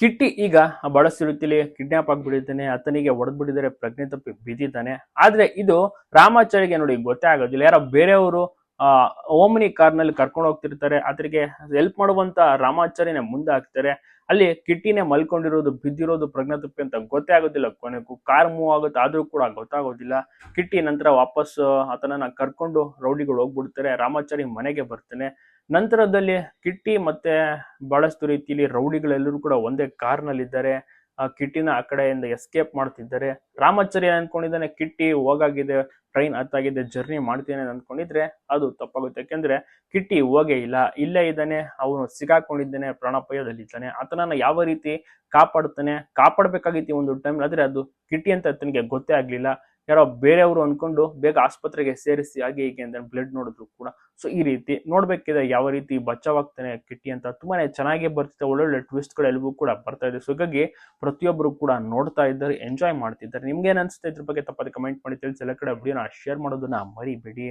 ಕಿಟ್ಟಿ ಈಗ ಬಳಸಿರುತ್ತಿಲಿ ಕಿಡ್ನಾಪ್ ಆಗ್ಬಿಟ್ಟಿದ್ದಾನೆ, ಅತನಿಗೆ ಹೊಡೆದ್ಬಿಟ್ಟಿದ್ದಾರೆ, ಪ್ರಜ್ಞೆ ತಪ್ಪಿ ಬಿದ್ದಿದ್ದಾನೆ ಆದ್ರೆ ಇದು ರಾಮಾಚಾರಿಗೆ ನೋಡಿ ಗೊತ್ತೇ ಆಗೋದಿಲ್ಲ. ಯಾರೋ ಬೇರೆಯವರು ಓಮಿನಿ ಕಾರ್ನಲ್ಲಿ ಕರ್ಕೊಂಡು ಹೋಗ್ತಿರ್ತಾರೆ. ಅದರಿಗೆ ಹೆಲ್ಪ್ ಮಾಡುವಂತ ರಾಮಾಚಾರ್ಯನ ಮುಂದೆ ಹಾಕ್ತಾರೆ. ಅಲ್ಲಿ ಕಿಟ್ಟಿನೇ ಮಲ್ಕೊಂಡಿರೋದು, ಬಿದ್ದಿರೋದು ಪ್ರಜ್ಞಾ ತಪ್ಪಿ ಅಂತ ಗೊತ್ತೇ ಆಗೋದಿಲ್ಲ ಕೊನೆಗೂ. ಕಾರ್ ಮೂವ್ ಆಗುತ್ತೆ, ಆದ್ರೂ ಕೂಡ ಗೊತ್ತಾಗೋದಿಲ್ಲ. ಕಿಟ್ಟಿ ನಂತರ ವಾಪಸ್ ಆತನನ್ನ ಕರ್ಕೊಂಡು ರೌಡಿಗಳು ಹೋಗ್ಬಿಡ್ತಾರೆ. ರಾಮಾಚಾರಿ ಮನೆಗೆ ಬರ್ತಾನೆ. ನಂತರದಲ್ಲಿ ಕಿಟ್ಟಿ ಮತ್ತೆ ಬಹಳಷ್ಟು ರೀತಿಯಲ್ಲಿ ರೌಡಿಗಳೆಲ್ಲರೂ ಕೂಡ ಒಂದೇ ಕಾರ್ನಲ್ಲಿದ್ದಾರೆ. ಆ ಕಿಟ್ಟಿನ ಆ ಕಡೆಯಿಂದ ಎಸ್ಕೇಪ್ ಮಾಡ್ತಿದ್ದಾರೆ. ರಾಮಾಚಾರ್ಯ ಅನ್ಕೊಂಡಿದ್ದಾನೆ, ಕಿಟ್ಟಿ ಹೋಗಾಗಿದೆ ಟ್ರೈನ್ ಹತ್ತಾಗಿದೆ ಜರ್ನಿ ಮಾಡ್ತೀನಿ ಅಂದ್ಕೊಂಡಿದ್ರೆ ಅದು ತಪ್ಪಾಗುತ್ತೆ. ಯಾಕೆಂದ್ರೆ ಕಿಟ್ಟಿ ಹೋಗೇ ಇಲ್ಲ. ಇಲ್ಲೇ ಇದ್ದಾನೆ, ಅವನು ಸಿಗಾಕೊಂಡಿದ್ದಾನೆ, ಪ್ರಾಣಾಪಾಯದಲ್ಲಿದ್ದಾನೆ. ಆತನನ್ನ ಯಾವ ರೀತಿ ಕಾಪಾಡ್ತಾನೆ, ಕಾಪಾಡ್ಬೇಕಾಗಿತ್ತು ಒಂದು ಟೈಮ್ ಆದ್ರೆ ಅದು ಕಿಟ್ಟಿ ಅಂತ ಆತನಿಗೆ ಗೊತ್ತೇ ಆಗ್ಲಿಲ್ಲ. ಯಾರೋ ಬೇರೆಯವರು ಅನ್ಕೊಂಡು ಬೇಗ ಆಸ್ಪತ್ರೆಗೆ ಸೇರಿಸಿ ಹಾಗೆ ಹೀಗೆ ಅಂತ ಬ್ಲಡ್ ನೋಡಿದ್ರು ಕೂಡ. ಸೊ ಈ ರೀತಿ ನೋಡ್ಬೇಕಿದೆ ಯಾವ ರೀತಿ ಬಚಾವಾಗ್ತಾನೆ ಕಿಟ್ಟಿ ಅಂತ ತುಂಬಾನೇ ಚೆನ್ನಾಗಿ ಬರ್ತಿದೆ. ಒಳ್ಳೊಳ್ಳೆ ಟ್ವಿಸ್ಟ್ಗಳು ಎಲ್ಲವೂ ಕೂಡ ಬರ್ತಾ ಇದೆ. ಸೊ ಹಾಗಾಗಿ ಪ್ರತಿಯೊಬ್ಬರು ಕೂಡ ನೋಡ್ತಾ ಇದ್ದಾರೆ ಎಂಜಾಯ್ ಮಾಡ್ತಿದ್ದಾರೆ. ನಿಮ್ಗೆ ಏನ್ ಅನ್ಸುತ್ತೆ ಇದ್ರ ಬಗ್ಗೆ ತಪ್ಪದೆ ಕಮೆಂಟ್ ಮಾಡಿ. ತಿಳಿಸಿ ಎಲ್ಲ ಕಡೆ ವಿಡಿಯೋನ ಶೇರ್ ಮಾಡೋದನ್ನ ಮರಿಬೇಡಿ.